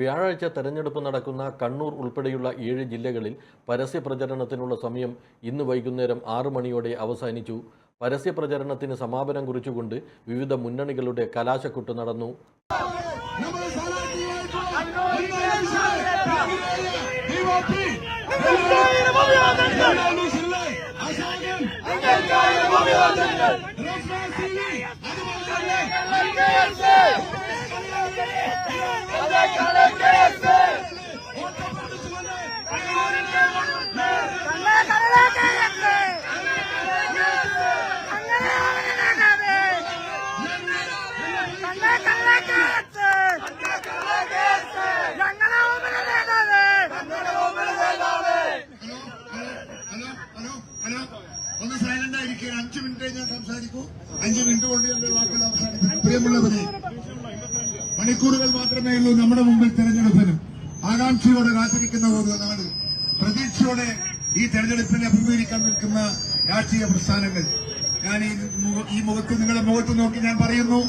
വ്യാഴാഴ്ച തെരഞ്ഞെടുപ്പ് നടക്കുന്ന കണ്ണൂർ ഉൾപ്പെടെയുള്ള ഏഴ് ജില്ലകളിൽ പരസ്യ പ്രചരണത്തിനുള്ള സമയം ഇന്ന് വൈകുന്നേരം ആറു മണിയോടെ അവസാനിച്ചു. പരസ്യ പ്രചരണത്തിന് സമാപനം കുറിച്ചുകൊണ്ട് വിവിധ മുന്നണികളുടെ കലാശക്കൊട്ട് നടന്നു. ഒന്ന് സൈലന്റ് ആയിരിക്കുക അഞ്ചു മിനിറ്റ് ഞാൻ സംസാരിക്കൂ. അഞ്ചു മിനിറ്റ് കൊണ്ട് എന്റെ വാക്കുകൾ അവസാനിപ്പിക്കും പ്രിയമുള്ളവരെ മണിക്കൂറുകൾ മാത്രമേ ഉള്ളൂ നമ്മുടെ മുമ്പിൽ തെരഞ്ഞെടുപ്പിന്. ആകാംക്ഷയോടെ കാത്തിരിക്കുന്ന ഒരു നാട് പ്രതീക്ഷയോടെ ഈ തെരഞ്ഞെടുപ്പിനെ അഭിമുഖീകരിക്കാൻ നിൽക്കുന്ന രാഷ്ട്രീയ പ്രസ്ഥാനങ്ങൾ. ഞാൻ ഈ മുഖത്ത് നിങ്ങളുടെ മുഖത്ത് നോക്കി ഞാൻ പറയുന്നു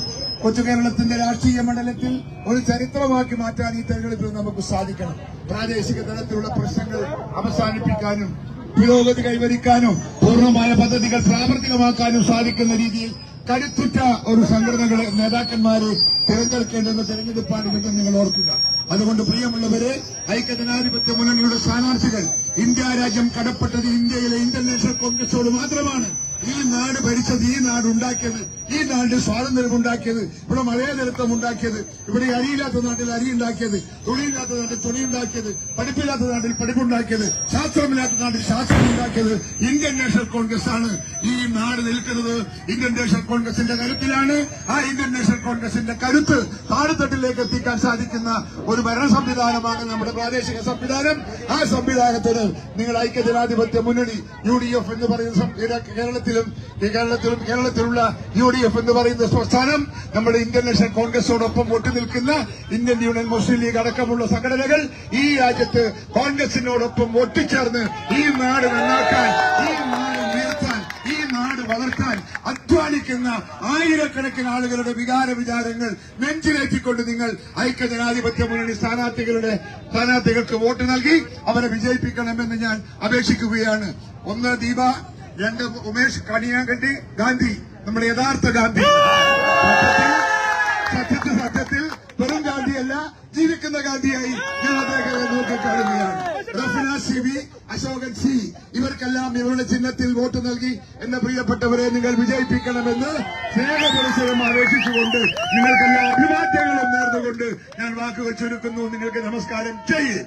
കൊച്ചു കേരളത്തിന്റെ രാഷ്ട്രീയ മണ്ഡലത്തിൽ ഒരു ചരിത്രമാക്കി മാറ്റാൻ ഈ തെരഞ്ഞെടുപ്പിൽ നമുക്ക് സാധിക്കണം. പ്രാദേശിക തലത്തിലുള്ള പ്രശ്നങ്ങൾ അവസാനിപ്പിക്കാനും പുരോഗതി കൈവരിക്കാനും പൂർണമായ പദ്ധതികൾ പ്രാവർത്തികമാക്കാനും സാധിക്കുന്ന രീതിയിൽ കരുത്തുറ്റ ഒരു സംഘടനകളെ നേതാക്കന്മാരെ തെരഞ്ഞെടുപ്പാണ് തെരഞ്ഞെടുപ്പാണിതെന്ന് നിങ്ങൾ ഓർക്കുക. അതുകൊണ്ട് പ്രിയമുള്ളവരെ ഐക്യജനാധിപത്യ മുന്നണിയുടെ സ്ഥാനാർത്ഥികൾ ഇന്ത്യ രാജ്യം കടപ്പെട്ടത് ഇന്ത്യയിലെ ഇന്ത്യൻ നാഷണൽ കോൺഗ്രസോട് മാത്രമാണ്. ഈ നാട് ഭരിച്ചത് ഈ നാട് ഉണ്ടാക്കിയത് ഈ നാട് സ്വാതന്ത്ര്യം ഉണ്ടാക്കിയത് ഇവിടെ മതേതരത്വം ഉണ്ടാക്കിയത് ഇവിടെ അരിയില്ലാത്ത നാട്ടിൽ അരി ഉണ്ടാക്കിയത് തുണിയില്ലാത്ത നാട്ടിൽ തുണി ഉണ്ടാക്കിയത് പഠിപ്പില്ലാത്ത നാട്ടിൽ പഠിപ്പുണ്ടാക്കിയത് ശാസ്ത്രമില്ലാത്ത നാട്ടിൽ ശാസ്ത്രം ഉണ്ടാക്കിയത് ഇന്ത്യൻ നാഷണൽ കോൺഗ്രസ് ആണ് ഈ നാട് നിൽക്കുന്നത്. ഇന്ത്യൻ നാഷണൽ കോൺഗ്രസിന്റെ കരുത്തിലാണ്. ആ ഇന്ത്യൻ നാഷണൽ കോൺഗ്രസിന്റെ കരുത്ത് താഴെത്തട്ടിലേക്ക് എത്തിക്കാൻ സാധിക്കുന്ന ഒരു ഭരണ സംവിധാനമാണ് നമ്മുടെ പ്രാദേശിക സംവിധാനം. ആ സംവിധാനത്തിന് നിങ്ങൾ ഐക്യ ജനാധിപത്യ മുന്നണി യു എന്ന് പറയുന്ന കേരളത്തിൽ കേരളത്തിലും കേരളത്തിലും കേരളത്തിലുള്ള യു ഡി എഫ് എന്ന് പറയുന്ന പ്രസ്ഥാനം നമ്മുടെ ഇന്ത്യൻ നാഷണൽ കോൺഗ്രസോടൊപ്പം വോട്ട് നിൽക്കുന്ന ഇന്ത്യൻ യൂണിയൻ മുസ്ലിം ലീഗ് അടക്കമുള്ള സംഘടനകൾ ഈ രാജ്യത്ത് കോൺഗ്രസിനോടൊപ്പം ഒട്ടിച്ചേർന്ന് ഈ നാട് നന്നാക്കാൻ ഈ നാട് ഉയർത്താൻ ഈ നാട് വളർത്താൻ അധ്വാനിക്കുന്ന ആയിരക്കണക്കിന് ആളുകളുടെ വികാര വിചാരങ്ങൾ നെഞ്ചിലേറ്റിക്കൊണ്ട് നിങ്ങൾ ഐക്യ ജനാധിപത്യ മുന്നണി സ്ഥാനാർത്ഥികളുടെ സ്ഥാനാർത്ഥികൾക്ക് വോട്ട് നൽകി അവരെ വിജയിപ്പിക്കണമെന്ന് ഞാൻ അപേക്ഷിക്കുകയാണ്. ഒന്ന് ദീപ രണ്ട് ഉമേഷ് കണിയാങ്കണ്ടി ഗാന്ധി നമ്മുടെ യഥാർത്ഥ ഗാന്ധി. സത്യത്തിൽ സത്യത്തിൽ വെറും ഗാന്ധിയല്ല ജീവിക്കുന്ന ഗാന്ധിയായി ഞാൻ അദ്ദേഹത്തെ നോക്കിക്കാണുകയാണ്. Rafina C V Ashokan C ഇവർക്കെല്ലാം ഇവരുടെ ചിഹ്നത്തിൽ വോട്ട് നൽകി എന്റെ പ്രിയപ്പെട്ടവരെ നിങ്ങൾ വിജയിപ്പിക്കണമെന്ന് സ്നേഹപരിസരം ആവേശിച്ചുകൊണ്ട് നിങ്ങൾക്കെല്ലാം അഭിവാദ്യങ്ങളും നേർന്നുകൊണ്ട് ഞാൻ വാക്കുകൾ ചുരുക്കുന്നു. നിങ്ങൾക്ക് നമസ്കാരം. ചെയ്യേ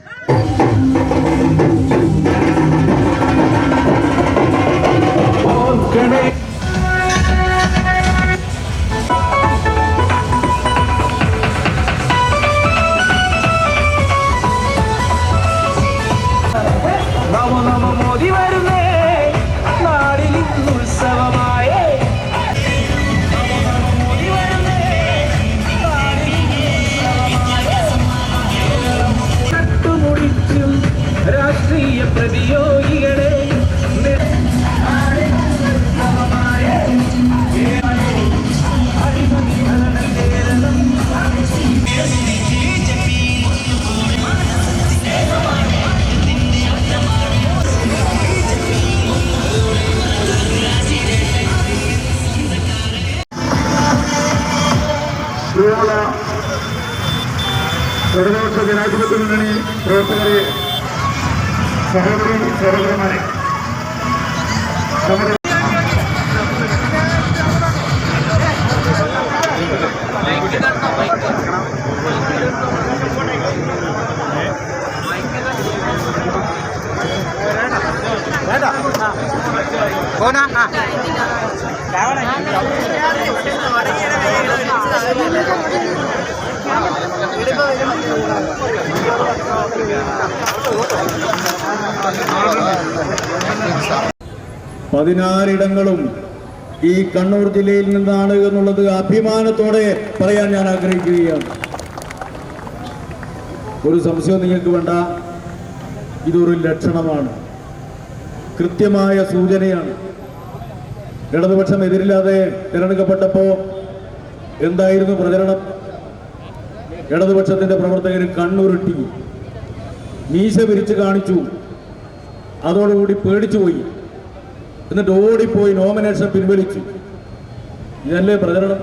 ഇടതുപക്ഷ ജനാധിപത്യ മുന്നണി പ്രവർത്തകരെ സഹോദരി സഹോദരന്മാരെ. നമ്മുടെ പതിനാറിടങ്ങളും ഈ കണ്ണൂർ ജില്ലയിൽ നിന്നാണ് എന്നുള്ളത് അഭിമാനത്തോടെ പറയാൻ ഞാൻ ആഗ്രഹിക്കുകയാണ്. ഒരു സംശയം നിങ്ങൾക്ക് വേണ്ട. ഇതൊരു ലക്ഷണമാണ്. കൃത്യമായ സൂചനയാണ്. ഇടതുപക്ഷം എതിരില്ലാതെ തിരഞ്ഞെടുക്കപ്പെട്ടപ്പോൾ എന്തായിരുന്നു പ്രചരണം? ഇടതുപക്ഷത്തിന്റെ പ്രവർത്തകർ കണ്ണുരുട്ടി മീശ വിരിച്ച് കാണിച്ചു. അതോടുകൂടി പേടിച്ചു പോയി. എന്നിട്ട് ഓടിപ്പോയി നോമിനേഷൻ പിൻവലിച്ചു. ഇതല്ലേ പ്രചരണം?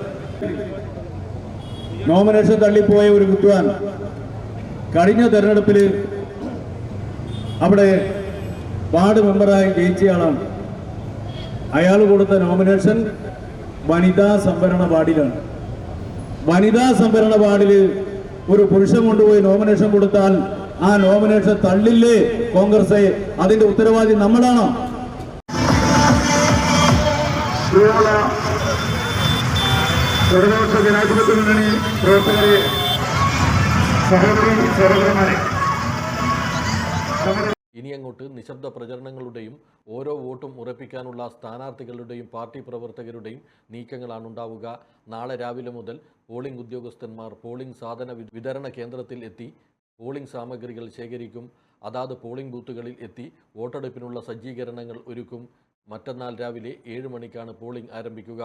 നോമിനേഷൻ തള്ളിപ്പോയ ഒരു വിദ്വാൻ കഴിഞ്ഞ തെരഞ്ഞെടുപ്പിൽ അവിടെ വാർഡ് മെമ്പറായി ജയിച്ചയാളാണ്. അയാൾ കൊടുത്ത നോമിനേഷൻ വനിതാ സംവരണ വാർഡിലാണ്. വനിതാ സംവരണ വാർഡിൽ ഒരു പുരുഷൻ കൊണ്ടുപോയി നോമിനേഷൻ കൊടുത്താൽ ആ നോമിനേഷൻ തള്ളില്ലേ? കോൺഗ്രസ് അതിന്റെ ഉത്തരവാദി നമ്മളാണോ? ഇടതുപക്ഷ ജനാധിപത്യ മുന്നണി പ്രവർത്തകരെ സഹോദരി സഹോദരന്മാരെ. ഇനി അങ്ങോട്ട് നിശബ്ദ പ്രചരണങ്ങളുടെയും ഓരോ വോട്ടും ഉറപ്പിക്കാനുള്ള സ്ഥാനാർത്ഥികളുടെയും പാർട്ടി പ്രവർത്തകരുടെയും നീക്കങ്ങളാണ് ഉണ്ടാവുക നാളെ രാവിലെ മുതൽ പോളിംഗ് ഉദ്യോഗസ്ഥന്മാർ പോളിംഗ് സാധന വിതരണ കേന്ദ്രത്തിൽ എത്തി പോളിംഗ് സാമഗ്രികൾ ശേഖരിക്കും. അതാത് പോളിംഗ് ബൂത്തുകളിൽ എത്തി വോട്ടെടുപ്പിനുള്ള സജ്ജീകരണങ്ങൾ ഒരുക്കും. മറ്റന്നാൾ രാവിലെ ഏഴ് മണിക്കാണ് പോളിംഗ് ആരംഭിക്കുക.